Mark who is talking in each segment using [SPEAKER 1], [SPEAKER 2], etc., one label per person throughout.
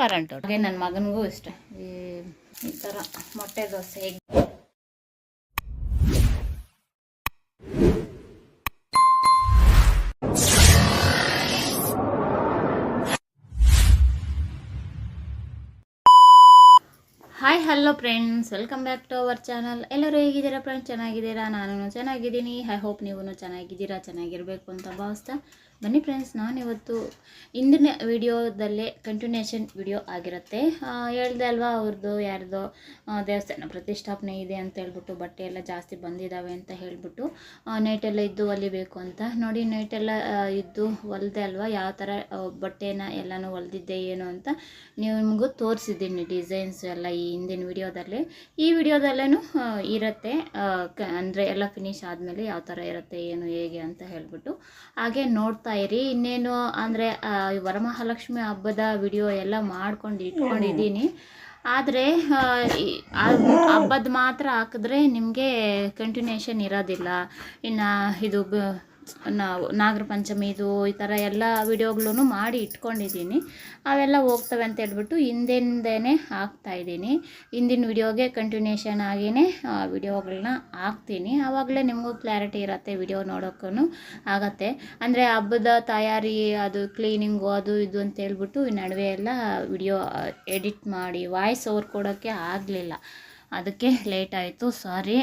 [SPEAKER 1] Current ಹಾಗೆ ನನ್ನ ಮಗನಿಗೂ ಇಷ್ಟ. ಈ ಈ ಥರ ಮೊಟ್ಟೆ dosa. Friends welcome back to our channel ಎಲ್ಲರೂ ಹೇಗಿದ್ದೀರಾ ಫ್ರೆಂಡ್ಸ್ ಚೆನ್ನಾಗಿದ್ದೀರಾ? ನಾನು ಚೆನ್ನಾಗಿದ್ದೀನಿ. ಐ ಹೋಪ್ ನೀವು ಚೆನ್ನಾಗಿದ್ದೀರಾ, ಚೆನ್ನಾಗಿರಬೇಕು ಅಂತ ಭಾವಿಸ್ತಾ ಬನ್ನಿ ಫ್ರೆಂಡ್ಸ್ ನಾನು ಇವತ್ತು ಇಂದಿನ ವಿಡಿಯೋದಲ್ಲೇ ಕಂಟಿನ್ಯೂಷನ್ ವಿಡಿಯೋ ಆಗಿರುತ್ತೆ. ಹೇಳ್ದೆ ಅಲ್ವಾ ಅವ್ರದ್ದು ಯಾರ್ದೋ ದೇವಸ್ಥಾನ ಪ್ರತಿಷ್ಠಾಪನೆ ಇದೆ ಅಂತ ಹೇಳ್ಬಿಟ್ಟು, ಬಟ್ಟೆ ಎಲ್ಲ ಜಾಸ್ತಿ ಬಂದಿದ್ದಾವೆ ಅಂತ ಹೇಳಿಬಿಟ್ಟು ನೈಟೆಲ್ಲ ಇದ್ದು ಹೊಲಿಬೇಕು ಅಂತ. ನೋಡಿ ನೈಟೆಲ್ಲ ಇದ್ದು ಹೊಲ್ದೆ ಅಲ್ವಾ, ಯಾವ ಥರ ಬಟ್ಟೆನ ಎಲ್ಲನೂ ಹೊಲ್ದಿದ್ದೆ ಏನು ಅಂತ ನಿಮಗೂ ತೋರಿಸಿದ್ದೀನಿ ಡಿಸೈನ್ಸ್ ಎಲ್ಲ ಈ ಹಿಂದಿನ ವಿಡಿಯೋದಲ್ಲಿ. ಈ ವಿಡಿಯೋದಲ್ಲೂ ಇರುತ್ತೆ ಅಂದರೆ ಎಲ್ಲ ಫಿನಿಶ್ ಆದಮೇಲೆ ಯಾವ ಥರ ಇರುತ್ತೆ, ಏನು, ಹೇಗೆ ಅಂತ ಹೇಳ್ಬಿಟ್ಟು. ಹಾಗೆ ನೋಡ್ತಾ ಇರಿ. ಇನ್ನೇನು ಅಂದರೆ ವರಮಹಾಲಕ್ಷ್ಮಿ ಹಬ್ಬದ ವಿಡಿಯೋ ಎಲ್ಲ ಮಾಡ್ಕೊಂಡು ಇಟ್ಕೊಂಡಿದ್ದೀನಿ. ಆದರೆ ಹಬ್ಬದ ಮಾತ್ರ ಹಾಕಿದ್ರೆ ನಿಮಗೆ ಕಂಟಿನ್ಯೂಷನ್ ಇರೋದಿಲ್ಲ. ಇನ್ನು ಇದು ನಾವು ನಾಗರ ಪಂಚಮಿದು ಈ ಥರ ಎಲ್ಲ ವಿಡಿಯೋಗಳೂ ಮಾಡಿ ಇಟ್ಕೊಂಡಿದ್ದೀನಿ. ಅವೆಲ್ಲ ಹೋಗ್ತವೆ ಅಂತ ಹೇಳ್ಬಿಟ್ಟು ಹಿಂದಿಂದೇನೆ ಹಾಕ್ತಾಯಿದ್ದೀನಿ ಹಿಂದಿನ ವಿಡಿಯೋಗೆ ಕಂಟಿನ್ಯೂಷನ್ ಆಗಿಯೇ ವಿಡಿಯೋಗಳನ್ನ ಹಾಕ್ತೀನಿ. ಆವಾಗಲೇ ನಿಮಗೂ ಕ್ಲಾರಿಟಿ ಇರುತ್ತೆ ವಿಡಿಯೋ ನೋಡೋಕ್ಕೂ ಆಗತ್ತೆ. ಅಂದರೆ ಹಬ್ಬದ ತಯಾರಿ, ಅದು ಕ್ಲೀನಿಂಗು ಅದು ಇದು ಅಂತ ಹೇಳ್ಬಿಟ್ಟು ಈ ನಡುವೆ ಎಲ್ಲ ವಿಡಿಯೋ ಎಡಿಟ್ ಮಾಡಿ ವಾಯ್ಸ್ ಓವರ್ ಕೊಡೋಕ್ಕೆ ಆಗಲಿಲ್ಲ. ಅದಕ್ಕೆ ಲೇಟ್ ಆಯಿತು. ಸಾರಿ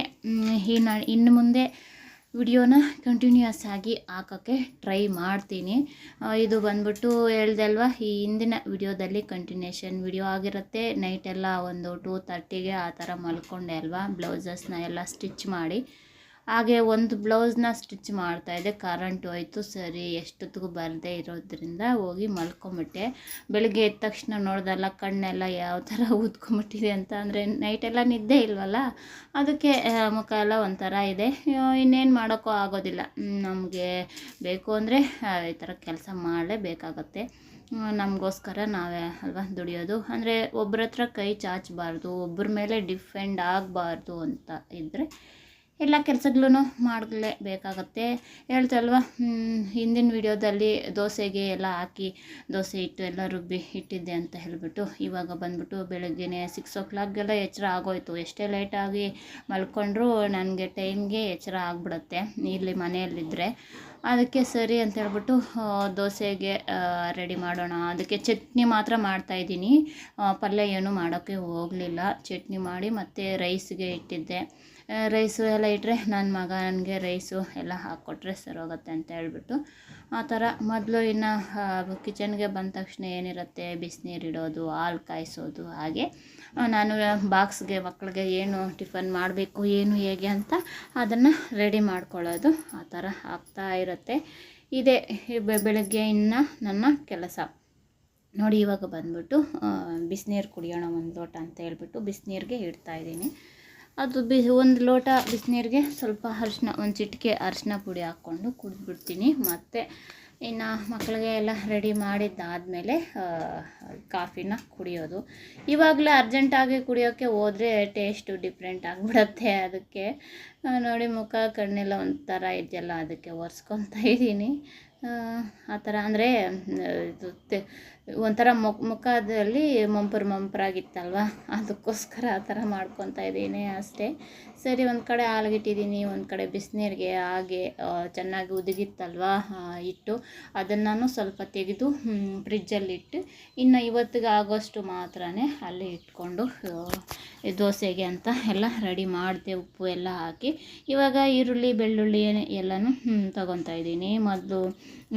[SPEAKER 1] ಇನ್ನು ಮುಂದೆ ವಿಡಿಯೋನ ಕಂಟಿನ್ಯೂಯಸ್ ಆಗಿ ಹಾಕೋಕ್ಕೆ ಟ್ರೈ ಮಾಡ್ತೀನಿ. ಇದು ಬಂದ್ಬಿಟ್ಟು ಹೇಳ್ದೆ ಅಲ್ವಾ ಈ ಹಿಂದಿನ ವಿಡಿಯೋದಲ್ಲಿ ಕಂಟಿನ್ಯೂಷನ್ ವಿಡಿಯೋ ಆಗಿರುತ್ತೆ. ನೈಟೆಲ್ಲ ಒಂದು ಟೂ ತರ್ಟಿಗೆ ಆ ಥರ ಮಲ್ಕೊಂಡೆ ಅಲ್ವಾ, ಬ್ಲೌಸಸ್ನ ಎಲ್ಲ ಸ್ಟಿಚ್ ಮಾಡಿ. ಹಾಗೆ ಒಂದು ಬ್ಲೌಸ್ನ ಸ್ಟಿಚ್ ಮಾಡ್ತಾಯಿದ್ದೆ ಕರೆಂಟ್ ಹೋಯ್ತು, ಸರಿ, ಎಷ್ಟೊತ್ತಿಗೂ ಬರದೇ ಇರೋದ್ರಿಂದ ಹೋಗಿ ಮಲ್ಕೊಂಬಿಟ್ಟೆ. ಬೆಳಗ್ಗೆ ಎದ್ದ ತಕ್ಷಣ ನೋಡ್ದಲ್ಲ, ಕಣ್ಣೆಲ್ಲ ಯಾವ ಥರ ಊದ್ಕೊಂಬಿಟ್ಟಿದೆ ಅಂತ. ಅಂದರೆ ನೈಟೆಲ್ಲ ನಿದ್ದೆ ಇಲ್ವಲ್ಲ? ಅದಕ್ಕೆ ಮುಖ ಎಲ್ಲ ಒಂಥರ ಇದೆ. ಇನ್ನೇನು ಮಾಡೋಕ್ಕೂ ಆಗೋದಿಲ್ಲ. ನಮಗೆ ಬೇಕು ಅಂದರೆ ಈ ಥರ ಕೆಲಸ ಮಾಡಲೇಬೇಕಾಗತ್ತೆ ನಮಗೋಸ್ಕರ ನಾವೇ ಅಲ್ವಾ ದುಡಿಯೋದು. ಅಂದರೆ ಒಬ್ಬರ ಹತ್ರ ಕೈ ಚಾಚಬಾರ್ದು ಒಬ್ಬರ ಮೇಲೆ ಡಿಫೆಂಡ್ ಆಗಬಾರ್ದು ಅಂತ ಇದ್ದರೆ ಎಲ್ಲ ಕೆಲಸಗಳೂ ಮಾಡಲೇಬೇಕಾಗತ್ತೆ. ಹೇಳ್ತಲ್ವ ಹಿಂದಿನ ವಿಡಿಯೋದಲ್ಲಿ ದೋಸೆಗೆ ಎಲ್ಲ ಹಾಕಿ ದೋಸೆ ಇಟ್ಟು ಎಲ್ಲ ರುಬ್ಬಿ ಇಟ್ಟಿದ್ದೆ ಅಂತ ಹೇಳಿಬಿಟ್ಟು ಇವಾಗ ಬಂದ್ಬಿಟ್ಟು ಬೆಳಗ್ಗೆನೇ ಸಿಕ್ಸ್ ಓ ಕ್ಲಾಕ್ಗೆಲ್ಲ ಎಚ್ಚರ ಆಗೋಯ್ತು. ಎಷ್ಟೇ ಲೇಟಾಗಿ ಮಲ್ಕೊಂಡ್ರೂ ನನಗೆ ಟೈಮ್ಗೆ ಎಚ್ಚರ ಆಗಿಬಿಡತ್ತೆ. ಇಲ್ಲಿ ಮನೆಯಲ್ಲಿದ್ದರೆ ಅದಕ್ಕೆ ಸರಿ ಅಂತ ಹೇಳ್ಬಿಟ್ಟು ದೋಸೆಗೆ ರೆಡಿ ಮಾಡೋಣ. ಅದಕ್ಕೆ ಚಟ್ನಿ ಮಾತ್ರ ಮಾಡ್ತಾಯಿದ್ದೀನಿ ಪಲ್ಯ ಏನು ಮಾಡೋಕ್ಕೆ ಹೋಗಲಿಲ್ಲ. ಚಟ್ನಿ ಮಾಡಿ ಮತ್ತು ರೈಸ್ಗೆ ಇಟ್ಟಿದ್ದೆ. ರೈಸು ಎಲ್ಲ ಇಟ್ಟರೆ ನನ್ನ ಮಗ ನನಗೆ ರೈಸು ಎಲ್ಲ ಹಾಕ್ಕೊಟ್ರೆ ಸರೋಗುತ್ತೆ ಅಂತ ಹೇಳ್ಬಿಟ್ಟು, ಆ ಥರ ಮೊದಲು ಇನ್ನು ಕಿಚನ್ಗೆ ಬಂದ ತಕ್ಷಣ ಏನಿರುತ್ತೆ? ಬಿಸಿನೀರು ಇಡೋದು, ಹಾಲು ಕಾಯಿಸೋದು ಹಾಗೆ. ನಾನು ಬಾಕ್ಸ್ಗೆ ಮಕ್ಕಳಿಗೆ ಏನು ಟಿಫನ್ ಮಾಡಬೇಕು, ಏನು ಹೇಗೆ ಅಂತ ಅದನ್ನು ರೆಡಿ ಮಾಡ್ಕೊಳ್ಳೋದು. ಆ ಥರ ಆಗ್ತಾ ಇರುತ್ತೆ. ಇದೇ ಬೆಳಗ್ಗೆ ಇನ್ನು ನನ್ನ ಕೆಲಸ. ನೋಡಿ ಇವಾಗ ಬಂದ್ಬಿಟ್ಟು ಬಿಸಿನೀರು ಕುಡಿಯೋಣ ಒಂದು ಲೋಟ ಅಂತ ಹೇಳ್ಬಿಟ್ಟು ಬಿಸಿನೀರಿಗೆ ಇಡ್ತಾ ಇದ್ದೀನಿ. ಅದು ಬಿ, ಒಂದು ಲೋಟ ಬಿಸಿನೀರಿಗೆ ಸ್ವಲ್ಪ ಅರಿಶಿನ, ಒಂದು ಚಿಟಿಕೆ ಅರಿಶಿನ ಪುಡಿ ಹಾಕ್ಕೊಂಡು ಕುಡಿದ್ಬಿಡ್ತೀನಿ. ಮತ್ತು ಇನ್ನು ಮಕ್ಕಳಿಗೆ ಎಲ್ಲ ರೆಡಿ ಮಾಡಿದ್ದಾದಮೇಲೆ ಕಾಫಿನ ಕುಡಿಯೋದು. ಇವಾಗಲೇ ಅರ್ಜೆಂಟಾಗಿ ಕುಡಿಯೋಕ್ಕೆ ಹೋದರೆ ಟೇಸ್ಟು ಡಿಫ್ರೆಂಟ್ ಆಗಿಬಿಡತ್ತೆ ಅದಕ್ಕೆ. ನೋಡಿ ಮುಖ ಕಣ್ಣೆಲ್ಲ ಒಂಥರ ಇದೆಯಲ್ಲ ಅದಕ್ಕೆ ಒರೆಸ್ಕೊತಾ ಇದ್ದೀನಿ. ಆ, ಥರ ಅಂದರೆ ಒಂಥರ ಮುಖ, ಮುಖದಲ್ಲಿ ಮಂಪರು ಮಂಪರಾಗಿತ್ತಲ್ವ? ಅದಕ್ಕೋಸ್ಕರ ಆ ಥರ ಮಾಡ್ಕೊತಾ ಇದ್ದೀನಿ ಅಷ್ಟೇ. ಸರಿ, ಒಂದು ಕಡೆ ಹಾಲ್ಗಿಟ್ಟಿದ್ದೀನಿ, ಒಂದು ಕಡೆ ಬಿಸಿನೀರಿಗೆ ಹಾಗೆ ಚೆನ್ನಾಗಿ ಉದುಗಿತ್ತಲ್ವ? ಇಟ್ಟು ಅದನ್ನು ನಾನು ಸ್ವಲ್ಪ ತೆಗೆದು ಫ್ರಿಜ್ಜಲ್ಲಿಟ್ಟು ಇನ್ನು ಇವತ್ತಿಗೆ ಆಗೋಷ್ಟು ಮಾತ್ರ ಅಲ್ಲಿ ಇಟ್ಕೊಂಡು ದೋಸೆಗೆ ಅಂತ ಎಲ್ಲ ರೆಡಿ ಮಾಡಿದೆ ಉಪ್ಪು ಎಲ್ಲ ಹಾಕಿ ಇವಾಗ ಈರುಳ್ಳಿ, ಬೆಳ್ಳುಳ್ಳಿ ಎಲ್ಲನೂ ತೊಗೊತಾಯಿದ್ದೀನಿ ಮೊದಲು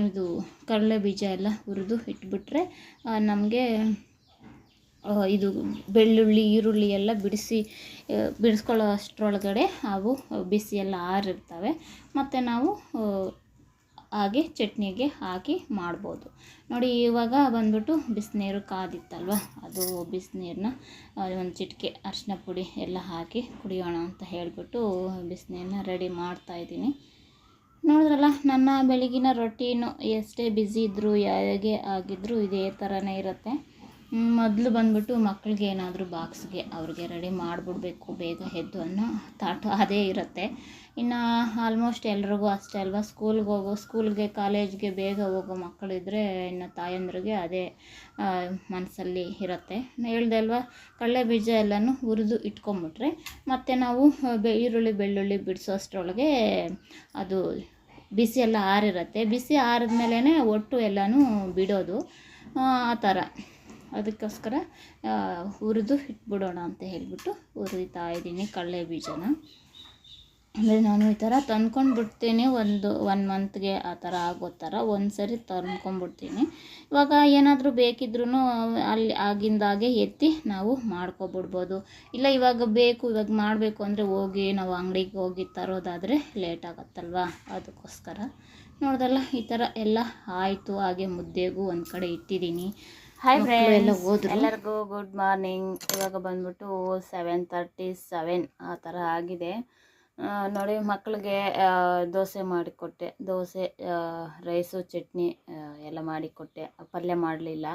[SPEAKER 1] ಇದು ಕಡಲೆ ಬೀಜ ಎಲ್ಲ ಹುರಿದು ಇಟ್ಬಿಟ್ರೆ ನಮಗೆ ಇದು ಬೆಳ್ಳುಳ್ಳಿ, ಈರುಳ್ಳಿ ಎಲ್ಲ ಬಿಡಿಸಿ ಬಿಡಿಸ್ಕೊಳ್ಳೋ ಅಷ್ಟರೊಳಗಡೆ ಅವು ಬಿಸಿ ಎಲ್ಲ ಆರಿರ್ತವೆ. ಮತ್ತು ನಾವು ಹಾಗೆ ಚಟ್ನಿಗೆ ಹಾಕಿ ಮಾಡ್ಬೋದು. ನೋಡಿ, ಇವಾಗ ಬಂದ್ಬಿಟ್ಟು ಬಿಸಿನೀರು ಕಾದಿತ್ತಲ್ವ? ಅದು ಬಿಸಿನೀರನ್ನ ಒಂದು ಚಿಟಿಕೆ ಅರಿಶಿನ ಪುಡಿ ಎಲ್ಲ ಹಾಕಿ ಕುಡಿಯೋಣ ಅಂತ ಹೇಳಿಬಿಟ್ಟು ಬಿಸಿನೀರನ್ನ ರೆಡಿ ಮಾಡ್ತಾಯಿದ್ದೀನಿ ನೋಡಿದ್ರಲ್ಲ, ನನ್ನ ಬೆಳಗಿನ ರೊಟೀನು ಎಷ್ಟೇ ಬ್ಯುಸಿ ಇದ್ದರೂ ಹೇಗೆ ಆಗಿದ್ದರೂ ಇದೇ ಥರನೇ ಇರುತ್ತೆ.
[SPEAKER 2] ಮೊದಲು ಬಂದ್ಬಿಟ್ಟು ಮಕ್ಕಳಿಗೆ ಏನಾದರೂ ಬಾಕ್ಸ್ಗೆ ಅವ್ರಿಗೆ ರೆಡಿ ಮಾಡಿಬಿಡ್ಬೇಕು, ಬೇಗ ಎದ್ದು ಅನ್ನೋ ಥಾಟು ಅದೇ ಇರುತ್ತೆ. ಇನ್ನು ಆಲ್ಮೋಸ್ಟ್ ಎಲ್ರಿಗೂ ಅಷ್ಟೇ ಅಲ್ವಾ, ಸ್ಕೂಲ್ಗೆ ಹೋಗೋ, ಸ್ಕೂಲ್ಗೆ, ಕಾಲೇಜ್ಗೆ ಬೇಗ ಹೋಗೋ ಮಕ್ಕಳಿದ್ರೆ ಇನ್ನು ತಾಯಂದ್ರಿಗೆ ಅದೇ ಮನಸ್ಸಲ್ಲಿ ಇರುತ್ತೆ. ಹೇಳ್ದೆ ಅಲ್ವಾ, ಕಡಲೆ ಬೀಜ ಎಲ್ಲನೂ ಹುರಿದು ಇಟ್ಕೊಂಬಿಟ್ರೆ ಮತ್ತು ನಾವು ಬೆ, ಈರುಳ್ಳಿ, ಬೆಳ್ಳುಳ್ಳಿ ಬಿಡಿಸೋ ಅಷ್ಟರೊಳಗೆ ಅದು ಬಿಸಿ ಎಲ್ಲ ಆರಿರುತ್ತೆ. ಬಿಸಿ ಆರಿದ್ಮೇಲೆ ಒಟ್ಟು ಎಲ್ಲನೂ ಬಿಡೋದು. ಆ ಥರ. ಅದಕ್ಕೋಸ್ಕರ ಹುರಿದು ಇಟ್ಬಿಡೋಣ ಅಂತ ಹೇಳಿಬಿಟ್ಟು ಹುರಿತಾ ಇದ್ದೀನಿ ಕಡಲೆ ಬೀಜನ. ಅಂದರೆ ನಾನು ಈ ಥರ ತಂದ್ಕೊಂಡು ಬಿಡ್ತೀನಿ ಒಂದು ಒನ್ ಮಂತ್ಗೆ ಆ ಥರ ಆಗೋ ಥರ ಒಂದು ಸರಿ ತಂದ್ಕೊಂಡ್ಬಿಡ್ತೀನಿ. ಇವಾಗ ಏನಾದರೂ ಬೇಕಿದ್ರೂ ಅಲ್ಲಿ ಆಗಿಂದಾಗೆ ಎತ್ತಿ ನಾವು ಮಾಡ್ಕೊಬಿಡ್ಬೋದು. ಇಲ್ಲ ಇವಾಗ ಬೇಕು ಇವಾಗ ಮಾಡಬೇಕು ಅಂದರೆ ಹೋಗಿ ನಾವು ಅಂಗಡಿಗೆ ಹೋಗಿ ತರೋದಾದರೆ ಲೇಟ್ ಆಗುತ್ತಲ್ವಾ? ಅದಕ್ಕೋಸ್ಕರ ನೋಡ್ದಲ್ಲ ಈ ಥರ ಎಲ್ಲ ಆಯಿತು. ಹಾಗೆ ಮುದ್ದೆಗೂ ಒಂದು ಕಡೆ ಇಟ್ಟಿದ್ದೀನಿ. ಹಾಯ್
[SPEAKER 1] ಫ್ರೆಂಡ್ಸ್ ಎಲ್ಲ
[SPEAKER 2] ಹೋದ್ರು?
[SPEAKER 1] ಎಲ್ಲರಿಗೂ ಗುಡ್ ಮಾರ್ನಿಂಗ್ ಇವಾಗ ಬಂದ್ಬಿಟ್ಟು ಸೆವೆನ್ ತರ್ಟಿ ಸೆವೆನ್ ಆ ಥರ ಆಗಿದೆ. ನೋಡಿ ಮಕ್ಕಳಿಗೆ ದೋಸೆ ಮಾಡಿಕೊಟ್ಟೆ. ದೋಸೆ ರೈಸು, ಚಟ್ನಿ ಎಲ್ಲ ಮಾಡಿಕೊಟ್ಟೆ. ಪಲ್ಯ ಮಾಡಲಿಲ್ಲ.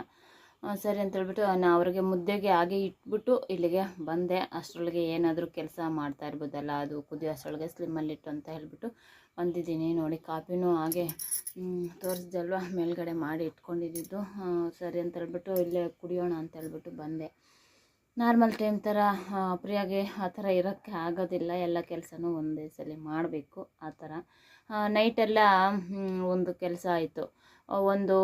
[SPEAKER 1] ಸರಿ ಅಂತ ಹೇಳ್ಬಿಟ್ಟು ನಾನು ಅವ್ರಿಗೆ ಮುದ್ದೆಗೆ ಹಾಗೆ ಇಟ್ಬಿಟ್ಟು ಇಲ್ಲಿಗೆ ಬಂದೆ. ಅಷ್ಟರೊಳಗೆ ಏನಾದರೂ ಕೆಲಸ ಮಾಡ್ತಾ ಇರ್ಬೋದಲ್ಲ, ಅದು ಕುದಿಯೋ ಅಷ್ಟರೊಳಗೆ ಸ್ಲಿಮ್ಮಲ್ಲಿಟ್ಟು ಅಂತ ಹೇಳ್ಬಿಟ್ಟು ಬಂದಿದ್ದೀನಿ. ನೋಡಿ ಕಾಫಿನೂ ಹಾಗೆ ತೋರಿಸ್ದಲ್ವ ಮೇಲ್ಗಡೆ ಮಾಡಿ ಇಟ್ಕೊಂಡಿದ್ದು. ಸರಿ ಅಂತ ಹೇಳ್ಬಿಟ್ಟು ಇಲ್ಲೇ ಕುಡಿಯೋಣ ಅಂತ ಹೇಳ್ಬಿಟ್ಟು ಬಂದೆ. ನಾರ್ಮಲ್ ಟೈಮ್ ಥರ ಪ್ರಿಯಾಗೆ ಆ ಥರ ಇರೋಕ್ಕೆ ಆಗೋದಿಲ್ಲ. ಎಲ್ಲ ಕೆಲಸನೂ ಒಂದೇ ಸಲ ಮಾಡಬೇಕು ಆ ಥರ. ನೈಟೆಲ್ಲ ಒಂದು ಕೆಲಸ ಆಯಿತು. ಒಂದು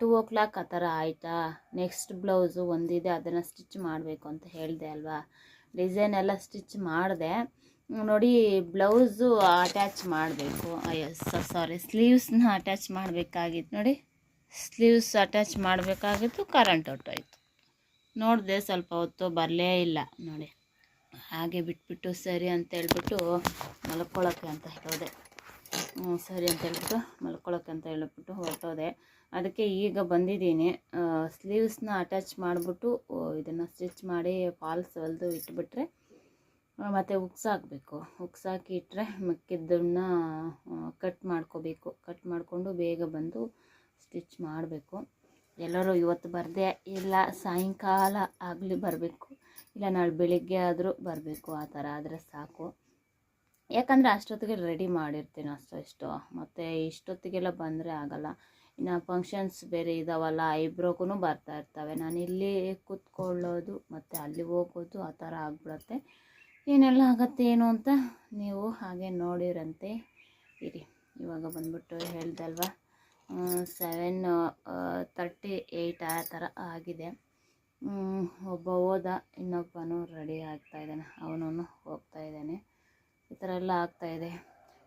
[SPEAKER 1] ಟೂ ಓ ಕ್ಲಾಕ್ ಆ ಥರ ಆಯಿತಾ? ನೆಕ್ಸ್ಟ್ ಬ್ಲೌಸು ಒಂದಿದೆ, ಅದನ್ನು ಸ್ಟಿಚ್ ಮಾಡಬೇಕು ಅಂತ ಹೇಳಿದೆ ಅಲ್ವಾ? ಡಿಸೈನ್ ಎಲ್ಲ ಸ್ಟಿಚ್ ಮಾಡಿದೆ. ನೋಡಿ ಬ್ಲೌಸು ಅಟ್ಯಾಚ್ ಮಾಡಬೇಕು. ಅಯ್ಯೋ ಸಾರಿ ಸ್ಲೀವ್ಸ್ನ ಅಟ್ಯಾಚ್ ಮಾಡಬೇಕಾಗಿತ್ತು. ನೋಡಿ ಸ್ಲೀವ್ಸ್ ಅಟ್ಯಾಚ್ ಮಾಡಬೇಕಾಗಿತ್ತು ಕರೆಂಟ್ ಹೊಟ್ಟೋಯ್ತು ನೋಡಿದೆ ಸ್ವಲ್ಪ ಹೊತ್ತು ಬರಲೇ ಇಲ್ಲ ನೋಡಿ. ಹಾಗೆ ಬಿಟ್ಬಿಟ್ಟು ಸರಿ ಅಂತ ಹೇಳ್ಬಿಟ್ಟು ಮಲ್ಕೊಳ್ಳೋಕ್ಕೆ ಅಂತ ಹೇಳೋದೆ ಸರಿ ಅಂತ ಹೇಳ್ಬಿಟ್ಟು ಮಲ್ಕೊಳ್ಳೋಕ್ಕೆ ಅಂತ ಹೇಳ್ಬಿಟ್ಟು ಹೊರಟೋದೆ. ಅದಕ್ಕೆ ಈಗ ಬಂದಿದ್ದೀನಿ. ಸ್ಲೀವ್ಸ್ನ ಅಟ್ಯಾಚ್ ಮಾಡಿಬಿಟ್ಟು ಇದನ್ನು ಸ್ಟಿಚ್ ಮಾಡಿ ಫಾಲ್ಸ್ ಹೊಲ್ದು ಇಟ್ಬಿಟ್ರೆ ಮತ್ತು ಉಕ್ಸಾಕಬೇಕು ಉಕ್ಸಾಕಿ ಇಟ್ಟರೆ ಮಿಕ್ಕಿದ್ದನ್ನ ಕಟ್ ಮಾಡ್ಕೋಬೇಕು. ಕಟ್ ಮಾಡಿಕೊಂಡು ಬೇಗ ಬಂದು ಸ್ಟಿಚ್ ಮಾಡಬೇಕು. ಎಲ್ಲರೂ ಇವತ್ತು ಬರದೆ ಇಲ್ಲ, ಸಾಯಂಕಾಲ ಆಗಲಿ ಬರಬೇಕು. ಇಲ್ಲ, ನಾಳೆ ಬೆಳಿಗ್ಗೆ ಆದರೂ ಬರಬೇಕು ಆ ಥರ ಆದರೆ ಸಾಕು. ಯಾಕಂದರೆ ಅಷ್ಟೊತ್ತಿಗೆ ರೆಡಿ ಮಾಡಿರ್ತೀನಿ ಅಷ್ಟು ಇಷ್ಟು. ಮತ್ತು ಇಷ್ಟೊತ್ತಿಗೆಲ್ಲ ಬಂದರೆ ಆಗಲ್ಲ. ಇನ್ನು ಫಂಕ್ಷನ್ಸ್ ಬೇರೆ ಇದಾವಲ್ಲ ಐಬ್ರೋಗೂ ಬರ್ತಾ ಇರ್ತವೆ. ನಾನು ಇಲ್ಲಿ ಕೂತ್ಕೊಳ್ಳೋದು, ಮತ್ತು ಅಲ್ಲಿ ಹೋಗೋದು ಆ ಥರ ಆಗ್ಬಿಡತ್ತೆ. ಏನೆಲ್ಲ ಆಗತ್ತೆ ಏನು ಅಂತ ನೀವು ಹಾಗೆ ನೋಡಿರಂತೆ. ಇರಿ, ಇವಾಗ ಬಂದ್ಬಿಟ್ಟು ಹೇಳ್ದಲ್ವಾ ಸೆವೆನ್ ತರ್ಟಿ ಏಯ್ಟ್ ಆ ಥರ ಆಗಿದೆ. ಒಬ್ಬ ಹೋದ, ಇನ್ನೊಬ್ಬನು ರೆಡಿ ಆಗ್ತಾ ಇದ್ದಾನೆ. ಅವನು ಹೋಗ್ತಾ ಇದ್ದಾನೆ. ಈ ಥರ ಎಲ್ಲ ಆಗ್ತಾಯಿದೆ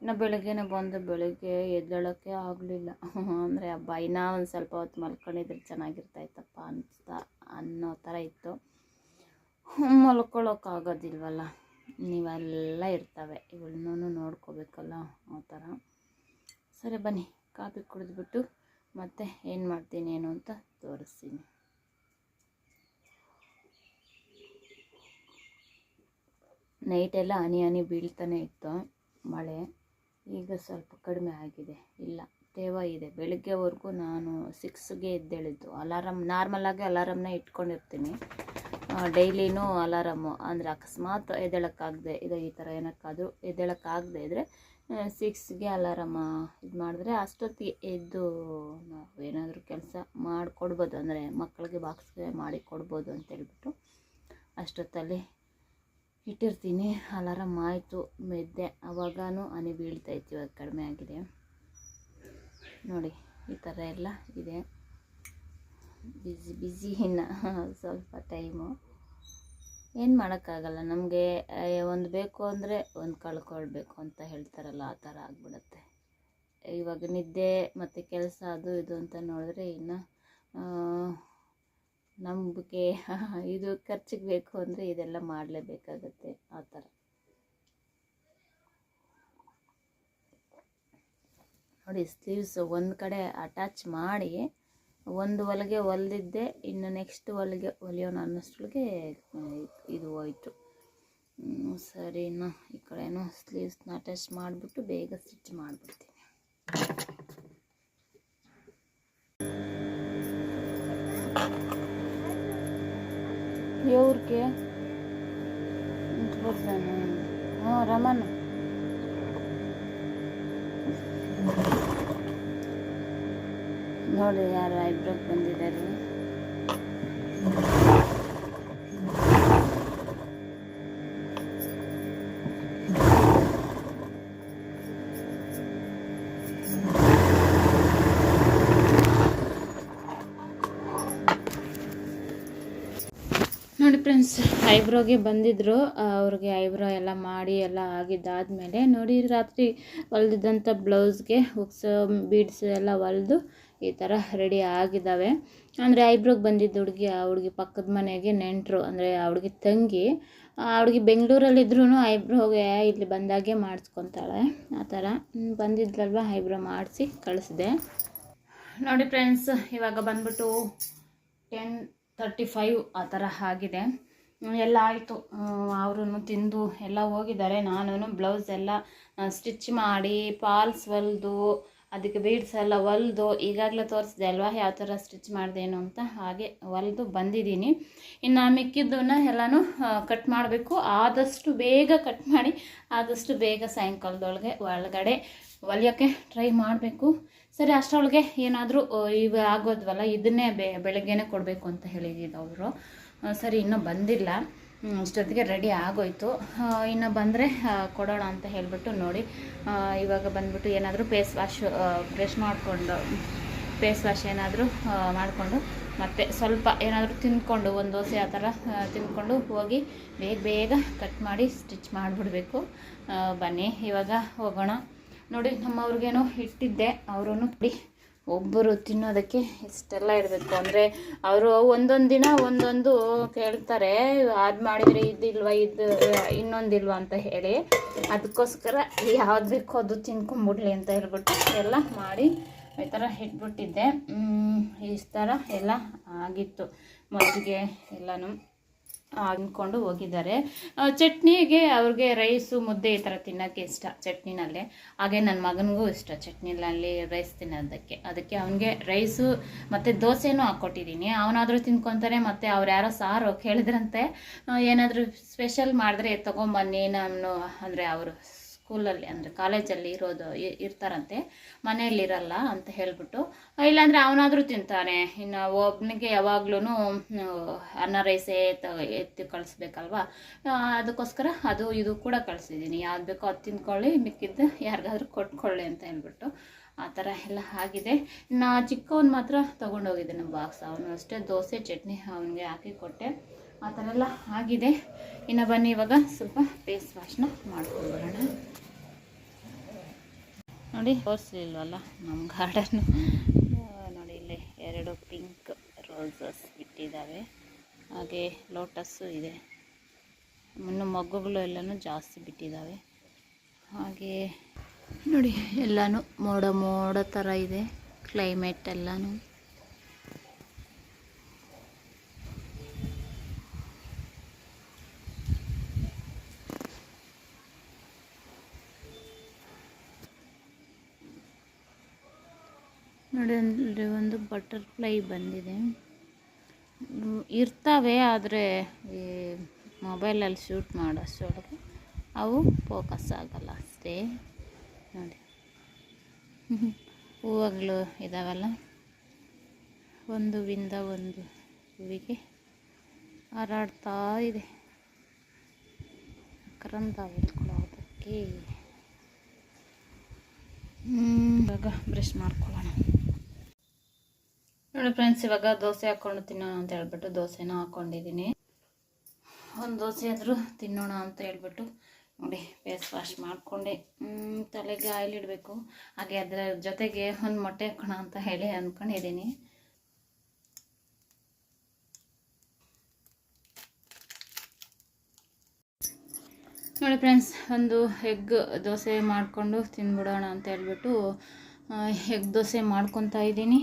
[SPEAKER 1] ಇನ್ನು ಬೆಳಗ್ಗೆನೇ ಬಂದು ಬೆಳಗ್ಗೆ ಎದ್ದೇಳೋಕ್ಕೆ ಆಗಲಿಲ್ಲ. ಅಂದರೆ ಹಬ್ಬ ಇನ್ನೂ ಒಂದು ಸ್ವಲ್ಪ ಹೊತ್ತು ಮಲ್ಕೊಂಡಿದ್ರೆ ಚೆನ್ನಾಗಿರ್ತಾಯಿತ್ತಪ್ಪ ಅಂತ ಅನ್ನೋ ಥರ ಇತ್ತು. ಮಲ್ಕೊಳ್ಳೋಕ್ಕಾಗೋದಿಲ್ವಲ್ಲ ನೀವೆಲ್ಲ ಇರ್ತವೆ. ಇವಳನ್ನೂ ನೋಡ್ಕೋಬೇಕಲ್ಲ, ಆ ಥರ. ಸರಿ, ಬನ್ನಿ. ಕಾಫಿ ಕುಡಿದ್ಬಿಟ್ಟು ಮತ್ತೆ ಏನು ಮಾಡ್ತೀನಿ ಏನು ಅಂತ ತೋರಿಸ್ತೀನಿ. ನೈಟೆಲ್ಲ ಹನಿ ಹನಿ ಬೀಳ್ತಾನೆ ಇತ್ತು, ಮಳೆ. ಈಗ ಸ್ವಲ್ಪ ಕಡಿಮೆ ಆಗಿದೆ. ಇಲ್ಲ, ತೇವ ಇದೆ. ಬೆಳಗ್ಗೆವರೆಗೂ ನಾನು ಸಿಕ್ಸ್ಗೆ ಎದ್ದೇಳಿದ್ದು. ಅಲಾರಮ್ ನಾರ್ಮಲಾಗಿ ಅಲಾರಮ್ನ ಇಟ್ಕೊಂಡಿರ್ತೀನಿ. ಡೈಲಿನೂ ಅಲಾರಾಮು ಅಂದರೆ ಅಕಸ್ಮಾತ್ ಎದ್ದೇಳೋಕ್ಕಾಗದೆ ಇದು, ಈ ಥರ ಏನಕ್ಕಾದರೂ ಎದ್ದೇಳಕ್ಕಾಗದೆ ಇದ್ದರೆ ಸಿಕ್ಸ್ಗೆ ಅಲಾರಾಮ ಇದು ಮಾಡಿದ್ರೆ ಅಷ್ಟೊತ್ತಿಗೆ ಎದ್ದು ನಾವು ಏನಾದರೂ ಕೆಲಸ ಮಾಡಿಕೊಡ್ಬೋದು ಅಂದರೆ ಮಕ್ಕಳಿಗೆ ಬಾಕ್ಸ್ಗೆ ಮಾಡಿ ಕೊಡ್ಬೋದು ಅಂತೇಳ್ಬಿಟ್ಟು ಅಷ್ಟೊತ್ತಲ್ಲಿ ಇಟ್ಟಿರ್ತೀನಿ. ಅಲಾರಾಮ್ ಆಯಿತು, ಮೆದ್ದೆ ಆವಾಗೂ ಹನಿ ಬೀಳ್ತಾಯಿತ್ತು ಇವಾಗ ಕಡಿಮೆ ಆಗಿದೆ. ನೋಡಿ, ಈ ಥರ ಎಲ್ಲ ಇದೆ. ಬ್ಯುಸಿ ಬ್ಯುಸಿ ಇನ್ನು. ಸ್ವಲ್ಪ ಟೈಮು ಏನು ಮಾಡೋಕ್ಕಾಗಲ್ಲ. ನಮಗೆ ಒಂದು ಬೇಕು ಅಂದರೆ ಒಂದು ಕಳ್ಕೊಳ್ಬೇಕು ಅಂತ ಹೇಳ್ತಾರಲ್ಲ, ಆ ಥರ ಆಗ್ಬಿಡುತ್ತೆ. ಇವಾಗ ನಿದ್ದೆ ಮತ್ತು ಕೆಲಸ ಅದು ಇದು ಅಂತ ನೋಡಿದ್ರೆ ಇನ್ನು ನಂಬಿಕೆ ಇದು ಖರ್ಚಿಗೆ ಬೇಕು ಅಂದರೆ ಇದೆಲ್ಲ ಮಾಡಲೇಬೇಕಾಗತ್ತೆ, ಆ ಥರ. ನೋಡಿ ಸ್ಲೀವ್ಸ್ ಒಂದು ಕಡೆ ಅಟ್ಯಾಚ್ ಮಾಡಿ ಒಂದು ಹೊಲಿಗೆ ಹೊಲ್ದಿದ್ದೆ ಇನ್ನು ನೆಕ್ಸ್ಟ್ ಹೊಲಿಗೆ ಹೊಲಿಯೋಣ ಅನ್ನೋಷ್ಟೊಳಗೆ ಇದು ಹೋಯಿತು. ಸರಿ ಇನ್ನು ಈ ಕಡೆನೂ ಸ್ಲೀವ್ಸ್ನ ಅಟ್ಯಾಚ್ ಮಾಡಿಬಿಟ್ಟು ಬೇಗ ಸ್ಟಿಚ್ ಮಾಡಿಬಿಡ್ತೀನಿ. ಇವ್ರಿಗೆ ಬರ್ತಾನೆ ಹಾಂ ರಮಣ ನೋಡಿ ಯಾರು ಐಬ್ರೋ ಬಂದಿದ್ದಾರೆ. ನೋಡಿ ಫ್ರೆಂಡ್ಸ್, ಐಬ್ರೋಗೆ ಬಂದಿದ್ರು. ಅವ್ರಿಗೆ ಐಬ್ರೋ ಎಲ್ಲ ಮಾಡಿ ಎಲ್ಲ ಆಗಿದ್ದಾದಮೇಲೆ ನೋಡಿ, ರಾತ್ರಿ ಹೊಲ್ದಿದ್ದಂಥ ಬ್ಲೌಸ್ಗೆ ಹುಕ್ಸ್ ಬೀಡ್ಸ್ ಎಲ್ಲ ಹೊಲ್ದು ಈ ಥರ ರೆಡಿ ಆಗಿದ್ದಾವೆ. ಅಂದರೆ ಐಬ್ರೋಗೆ ಬಂದಿದ್ದ ಹುಡುಗಿ, ಆ ಹುಡುಗಿ ಪಕ್ಕದ ಮನೆಗೆ ನೆಂಟರು, ಅಂದರೆ ಆ ಹುಡುಗಿ ತಂಗಿ, ಆ ಹುಡುಗಿ ಬೆಂಗಳೂರಲ್ಲಿದ್ರೂ ಐಬ್ರೋಗೆ ಇಲ್ಲಿ ಬಂದಾಗೆ ಮಾಡಿಸ್ಕೊತಾಳೆ. ಆ ಥರ ಬಂದಿದ್ಲಲ್ವ, ಐಬ್ರೋ ಮಾಡಿಸಿ ಕಳಿಸಿದೆ. ನೋಡಿ ಫ್ರೆಂಡ್ಸ್ ಇವಾಗ ಬಂದ್ಬಿಟ್ಟು ಟೆನ್ ತರ್ಟಿ ಫೈವ್ ಆ ಥರ ಆಗಿದೆ. ಎಲ್ಲ ಆಯಿತು. ಅವರು ತಿಂದು ಎಲ್ಲ ಹೋಗಿದ್ದಾರೆ. ನಾನು ಬ್ಲೌಸ್ ಎಲ್ಲ ಸ್ಟಿಚ್ ಮಾಡಿ, ಪಾಲ್ಸ್ ಹೊಲ್ದು ಅದಕ್ಕೆ ಬೀಡ್ಸ್ ಎಲ್ಲ ಹೊಲ್ದು ಈಗಾಗಲೇ ತೋರಿಸಿದೆ ಅಲ್ವಾ? ಯಾವ ಥರ ಸ್ಟಿಚ್ ಮಾಡಿದೇನು ಅಂತ ಹಾಗೆ ಹೊಲ್ದು ಬಂದಿದ್ದೀನಿ. ಇನ್ನು ಮಿಕ್ಕಿದ್ದನ್ನು ಎಲ್ಲನೂ ಕಟ್ ಮಾಡಬೇಕು. ಆದಷ್ಟು ಬೇಗ ಕಟ್ ಮಾಡಿ, ಆದಷ್ಟು ಬೇಗ ಸಾಯಂಕಾಲದೊಳಗೆ ಒಳಗಡೆ ಹೊಲಿಯೋಕ್ಕೆ ಟ್ರೈ ಮಾಡಬೇಕು. ಸರಿ, ಅಷ್ಟರೊಳಗೆ ಏನಾದರೂ ಈಗ ಆಗೋದ್ವಲ್ಲ, ಇದನ್ನೇ ಬೆ, ಬೆಳಗ್ಗೆನೇ ಕೊಡಬೇಕು ಅಂತ ಹೇಳಿದ್ದು ಅವರು. ಸರಿ, ಇನ್ನೂ ಬಂದಿಲ್ಲ. ಹ್ಮ್, ಅಷ್ಟೊತ್ತಿಗೆ ರೆಡಿ ಆಗೋಯ್ತು. ಇನ್ನು ಬಂದರೆ ಕೊಡೋಣ ಅಂತ ಹೇಳಿಬಿಟ್ಟು ನೋಡಿ. ಇವಾಗ ಬಂದ್ಬಿಟ್ಟು ಏನಾದರೂ ಫೇಸ್ ವಾಶ್ ಬ್ರಷ್ ಮಾಡಿಕೊಂಡು ಫೇಸ್ ವಾಶ್ ಏನಾದರೂ ಮಾಡಿಕೊಂಡು ಮತ್ತು ಸ್ವಲ್ಪ ಏನಾದರೂ ತಿಂದ್ಕೊಂಡು ಒಂದು ದೋಸೆ ಆ ಥರ ತಿಂದ್ಕೊಂಡು ಹೋಗಿ ಬೇಗ ಬೇಗ ಕಟ್ ಮಾಡಿ ಸ್ಟಿಚ್ ಮಾಡಿಬಿಡಬೇಕು. ಬನ್ನಿ ಇವಾಗ ಹೋಗೋಣ. ನೋಡಿ ನಮ್ಮವ್ರಿಗೇನೋ ಇಟ್ಟಿದ್ದೆ ಅವರು ನೋಡಿ ಒಬ್ಬರು ತಿನ್ನೋದಕ್ಕೆ ಇಷ್ಟೆಲ್ಲ ಇರಬೇಕು ಅಂದರೆ ಅವರು ಒಂದೊಂದು ದಿನ ಒಂದೊಂದು ಕೇಳ್ತಾರೆ, ಅದು ಮಾಡಿದರೆ ಇದಿಲ್ವಾ, ಇದು, ಇನ್ನೊಂದಿಲ್ವಾ? ಅಂತ ಹೇಳಿ. ಅದಕ್ಕೋಸ್ಕರ ಯಾವ್ದು ಬೇಕೋ ಅದು ತಿನ್ಕೊಂಬಿಡ್ಲಿ ಅಂತ ಹೇಳ್ಬಿಟ್ಟು ಎಲ್ಲ ಮಾಡಿ ಈ ಥರ ಇಟ್ಬಿಟ್ಟಿದ್ದೆ. ಈ ಥರ ಎಲ್ಲ ಆಗಿತ್ತು ಮಜ್ಜಿಗೆ ಎಲ್ಲನೂ. ಅಂದ್ಕೊಂಡು ಹೋಗಿದ್ದಾರೆ. ಚಟ್ನಿಗೆ ಅವ್ರಿಗೆ ರೈಸು, ಮುದ್ದೆ ಈ ಥರ ತಿನ್ನೋಕ್ಕೆ ಇಷ್ಟ ಚಟ್ನಿನಲ್ಲೇ. ಹಾಗೆ ನನ್ನ ಮಗನಿಗೂ ಇಷ್ಟ ಚಟ್ನಿನಲ್ಲಿ ರೈಸ್ ತಿನ್ನೋದಕ್ಕೆ. ಅದಕ್ಕೆ ಅವನಿಗೆ ರೈಸು ಮತ್ತು ದೋಸೆನೂ ಹಾಕ್ಕೊಟ್ಟಿದ್ದೀನಿ. ಅವನಾದರೂ ತಿನ್ಕೊತಾರೆ ಮತ್ತು ಅವ್ರು ಯಾರೋ ಸಾರು ಕೇಳಿದ್ರಂತೆ ಏನಾದರೂ ಸ್ಪೆಷಲ್ ಮಾಡಿದ್ರೆ ತೊಗೊಂಬನ್ನಿ ನಾನು ಅಂದರೆ ಅವರು ಸ್ಕೂಲಲ್ಲಿ ಅಂದರೆ ಕಾಲೇಜಲ್ಲಿ ಇರೋದು ಇರ್ತಾರಂತೆ ಮನೆಯಲ್ಲಿ ಇರಲ್ಲ ಅಂತ ಹೇಳ್ಬಿಟ್ಟು ಇಲ್ಲಾಂದರೆ ಅವನಾದರೂ ತಿಂತಾನೆ. ಇನ್ನು ಒಬ್ಬನಿಗೆ ಯಾವಾಗ್ಲೂ ಅನ್ನ ರೈಸೇ ತ, ಎತ್ತಿ ಕಳಿಸ್ಬೇಕಲ್ವಾ? ಅದಕ್ಕೋಸ್ಕರ ಅದು ಇದು ಕೂಡ ಕಳಿಸಿದ್ದೀನಿ. ಯಾವ್ದು ಬೇಕೋ ಅದು ತಿಂದ್ಕೊಳ್ಳಿ, ಮಿಕ್ಕಿದ್ದು ಯಾರಿಗಾದ್ರೂ ಕೊಟ್ಕೊಳ್ಳಿ ಅಂತ ಹೇಳ್ಬಿಟ್ಟು ಆ ಥರ ಎಲ್ಲ ಆಗಿದೆ. ನಾ ಚಿಕ್ಕವನು ಮಾತ್ರ ತೊಗೊಂಡೋಗಿದ್ದಾನೆ ಬಾಕ್ಸ್ ಅವನು ಅಷ್ಟೇ ದೋಸೆ, ಚಟ್ನಿ ಅವನಿಗೆ ಹಾಕಿ ಕೊಟ್ಟೆ. ಆ ಥರ ಎಲ್ಲ ಆಗಿದೆ. ಇನ್ನು ಬನ್ನಿ ಇವಾಗ ಸ್ವಲ್ಪ ಫೇಸ್ ವಾಶ್ನ ಮಾಡ್ಕೊಂಡ್ಬರೋಣ. ನೋಡಿ, ತೋರಿಸ್ಲಿಲ್ವಲ್ಲ ನಮ್ಮ ಗಾರ್ಡನ್ನು ನೋಡಿ ಇಲ್ಲಿ ಎರಡು ಪಿಂಕ್ ರೋಸಸ್ ಬಿಟ್ಟಿದ್ದಾವೆ ಹಾಗೆ ಲೋಟಸ್ಸು ಇದೆ. ಇನ್ನು ಮಗ್ಗುಗಳು ಎಲ್ಲನೂ ಜಾಸ್ತಿ ಬಿಟ್ಟಿದ್ದಾವೆ ಹಾಗೆ ನೋಡಿ, ಎಲ್ಲನೂ ಮೋಡ ಮೋಡ ಥರ ಇದೆ. ಕ್ಲೈಮೇಟ್ ಎಲ್ಲನೂ. ನೋಡಿ ಒಂದು ಬಟರ್ಫ್ಲೈ ಬಂದಿದೆ. ಇರ್ತವೆ ಆದರೆ ಈ ಮೊಬೈಲಲ್ಲಿ ಶೂಟ್ ಮಾಡೋಷ್ಟೊಳಗೆ ಅವು ಫೋಕಸ್ ಆಗಲ್ಲ ಅಷ್ಟೇ. ನೋಡಿ. ಹೂವುಗಳು ಇದಾವಲ್ಲ? ಒಂದು ಹೂವಿಂದ ಒಂದು ಹೂವಿಗೆ ಹಾರಾಡ್ತಾ ಇದೆ. ಹೇಳ್ಕೊಳ್ಳೋದಕ್ಕೆ ಹ್ಮ್, ಇವಾಗ ಬ್ರಷ್ ಮಾಡ್ಕೊಳ್ಳೋಣ. ನೋಡಿ ಫ್ರೆಂಡ್ಸ್, ಇವಾಗ ದೋಸೆ ಹಾಕ್ಕೊಂಡು ತಿನ್ನೋಣ ಅಂತ ಹೇಳ್ಬಿಟ್ಟು ದೋಸೆನ ಹಾಕ್ಕೊಂಡಿದ್ದೀನಿ ಒಂದು ದೋಸೆ ಆದರೂ ತಿನ್ನೋಣ ಅಂತ ಹೇಳ್ಬಿಟ್ಟು ನೋಡಿ ಫೇಸ್ ವಾಶ್ ಮಾಡಿಕೊಂಡೆ. ತಲೆಗೆ ಆಯಿಲ್ ಇಡಬೇಕು. ಹಾಗೆ ಅದರ ಜೊತೆಗೆ ಒಂದು ಮೊಟ್ಟೆ ಹಾಕೋಣ ಅಂತ ಹೇಳಿ ಅಂದ್ಕೊಂಡಿದ್ದೀನಿ ನೋಡಿ ಫ್ರೆಂಡ್ಸ್, ಒಂದು ಎಗ್ ದೋಸೆ ಮಾಡಿಕೊಂಡು ತಿಂದ್ಬಿಡೋಣ ಅಂತ ಹೇಳ್ಬಿಟ್ಟು ಎಗ್ ದೋಸೆ ಮಾಡ್ಕೊತಾ ಇದ್ದೀನಿ.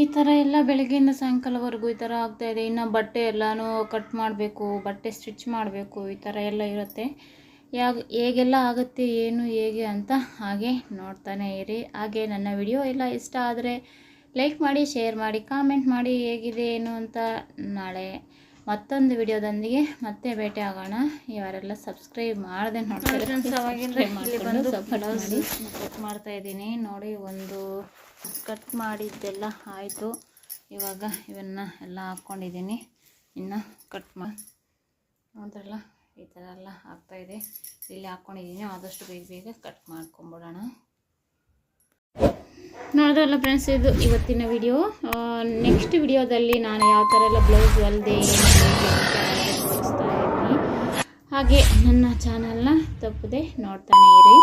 [SPEAKER 1] ಈ ಥರ ಎಲ್ಲ ಬೆಳಗ್ಗೆಯಿಂದ ಸಾಯಂಕಾಲವರೆಗೂ ಈ ಥರ ಆಗ್ತಾಯಿದೆ ಇನ್ನು ಬಟ್ಟೆ ಎಲ್ಲನೂ ಕಟ್ ಮಾಡಬೇಕು ಬಟ್ಟೆ ಸ್ಟಿಚ್ ಮಾಡಬೇಕು ಈ ಥರ ಎಲ್ಲ ಇರುತ್ತೆ. ಯಾಗ ಹೇಗೆಲ್ಲ ಆಗುತ್ತೆ ಏನು ಹೇಗೆ ಅಂತ ಹಾಗೆ ನೋಡ್ತಾನೆ ಇರಿ. ಹಾಗೆ ನನ್ನ ವಿಡಿಯೋ ಎಲ್ಲ ಇಷ್ಟ ಆದರೆ ಲೈಕ್ ಮಾಡಿ ಶೇರ್ ಮಾಡಿ ಕಾಮೆಂಟ್ ಮಾಡಿ ಹೇಗಿದೆ ಏನು ಅಂತ ನಾಳೆ ಮತ್ತೊಂದು ವಿಡಿಯೋದೊಂದಿಗೆ ಮತ್ತೆ ಭೇಟಿ ಆಗೋಣ. ಯಾರೆಲ್ಲ ಸಬ್ಸ್ಕ್ರೈಬ್ ಮಾಡದೆ ನೋಡ್ತಾರೆ ಮಾಡ್ತಾ ಇದ್ದೀನಿ. ನೋಡಿ ಒಂದು ಕಟ್ ಮಾಡಿದ್ದೆಲ್ಲ ಆಯಿತು. ಇವಾಗ ಇವನ್ನ ಎಲ್ಲ ಹಾಕ್ಕೊಂಡಿದ್ದೀನಿ. ಇನ್ನು ಕಟ್ ಮಾ ನೋಡಿದ್ರಲ್ಲ ಈ ಥರ ಎಲ್ಲ ಆಗ್ತಾಯಿದೆ ಇಲ್ಲಿ ಹಾಕ್ಕೊಂಡಿದ್ದೀನಿ. ಆದಷ್ಟು ಬೇಗ ಬೇಗ ಕಟ್ ಮಾಡ್ಕೊಂಬಿಡೋಣ. ನೋಡಿದ್ರಲ್ಲ ಫ್ರೆಂಡ್ಸ್, ಇದು ಇವತ್ತಿನ ವಿಡಿಯೋ ನೆಕ್ಸ್ಟ್ ವಿಡಿಯೋದಲ್ಲಿ ನಾನು ಯಾವ ಥರ ಎಲ್ಲ ಬ್ಲೌಸ್ ಅಲ್ಲದೆ ಇದ್ದೀನಿ. ಹಾಗೆ ನನ್ನ ಚಾನಲ್ನ ತಪ್ಪದೆ ನೋಡ್ತಾನೆ ಇರಿ.